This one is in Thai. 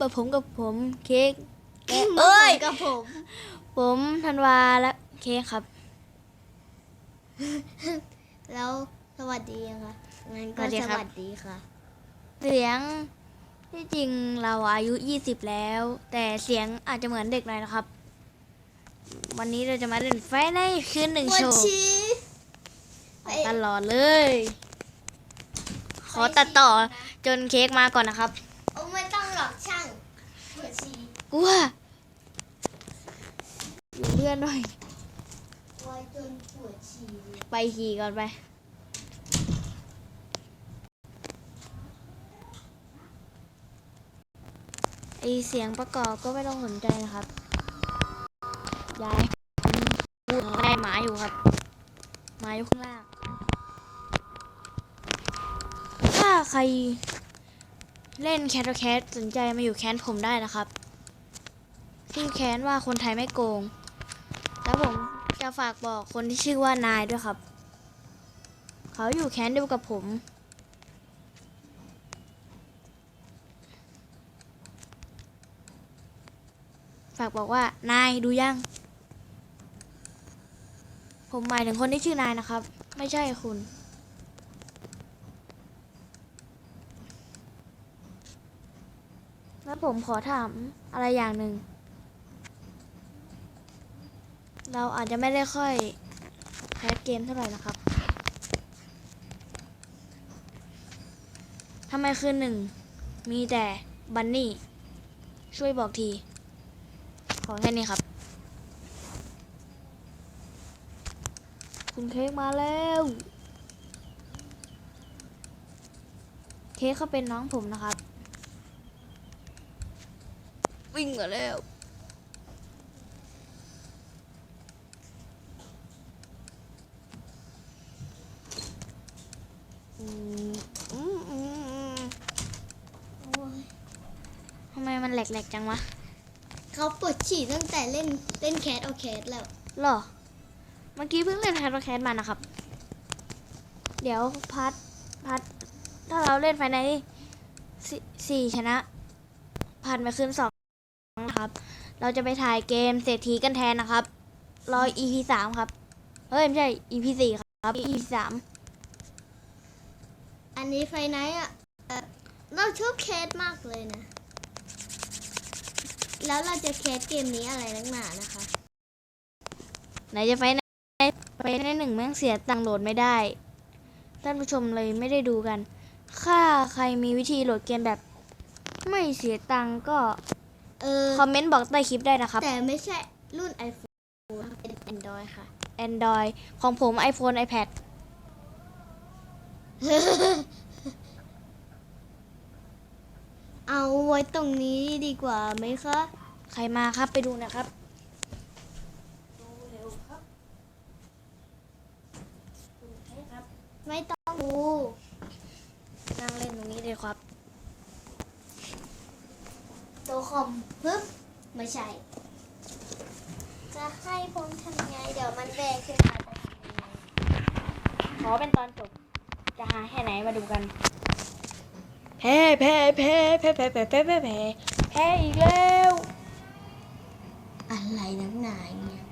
กับผมกับผมเค้กและเอ้เอ้ยยกับผม ผมธันวาและเค้กครับ แล้วสวัสดียังคะงั้นก็สวัสดีสครับวัสดีค่ะ เสียงที่จริงเราอายุ20แล้ว แต่เสียงอาจจะเหมือนเด็กหน่อยนะครับ วันนี้เราจะมาเล่นไฟในคืนหนึ่งปวโชดว์ชีไปตลอดเลย ขอตัดต่อจนเค้กมาก่อนนะครับ โอ้ไม่ต้ กลัวอยู่เลื่อนหน่อย ไปขี่ก่อนไป ไอเสียงประกอบก็ไม่ต้องสนใจนะครับ ยายพูดให้หมาอยู่ครับ หมาอยู่ข้างล่าง ถ้าใคร เล่นแคทแคทสนใจมาอยู่แคนผมได้นะครับชื่อแคนว่าคนไทยไม่โกง แล้วผมจะฝากบอกคนที่ชื่อว่านายด้วยครับ เขาอยู่แคนเดียวกับผม ฝากบอกว่านายดูยัง ผมหมายถึงคนที่ชื่อนายนะครับ ไม่ใช่คุณ แล้วผมขอถามอะไรอย่างหนึ่ง เราอาจจะไม่ได้ค่อยแคสเกมเท่าไหร่นะครับทำไมคืนหนึ่ง มีแต่บันนี่ ช่วยบอกที ขอแค่นี้ครับ คุณเค้กมาแล้วเค้กเขาเป็นน้องผมนะครับ วิ่งมาแล้วอืมอืมอืมอืมโอ้ยทำไมมันแหลกๆจังวะเขาปวดฉี่ตั้งแต่เล่นเล่นแคทเอาแคทแล้ว หรอ เมื่อกี้เพิ่งเล่นแฮร์โรแคสมานะครับ เดี๋ยวพัดพัด ถ้าเราเล่นไฟในสสี่ชนะผ่านไปคืนสอง นะครับ เราจะไปถ่ายเกมเศรษฐีกันแทนนะครับ รอ EP สามครับ เฮ้ย ไม่ใช่ EP สี่ครับ EP สามอันนี้ไฟไนท์อะเอ่อเราชอบแคทมากเลยนะ แล้วเราจะแคทเกมนี้อะไรนักหนานะคะ ไหนจะไฟในไฟในหนึ่งแม่งเสียตังค์โหลดไม่ได้ ท่านผู้ชมเลยไม่ได้ดูกัน ถ้าใครมีวิธีโหลดเกมแบบ ไม่เสียตังค์ก็ เออคอมเมนต์บอกใต้คลิปได้นะครับ แต่ไม่ใช่รุ่น iPhone นะคะเป็น Android ค่ะ Android ของผม iPhone iPad เอาไว้ตรงนี้ดีกว่าไหมคะ ใครมาครับไปดูนะครับดูเร็วครับดูให้ครับไม่ต้องดู นั่งเล่นตรงนี้เลยครับ ตัวคอมปึ๊บไม่ใช่ จะให้ผมทำไง เดี๋ยวมันแบกขึ้นมาจะทำยังไงขอเป็นตอนจบ จะหาแค่ไหนมาดูกัน แพ้แพ้แพ้แพ้แพ้แพ้แพ้แพ้แพ้แพ้อีกแล้ว อะไรนักหนาเนี่ย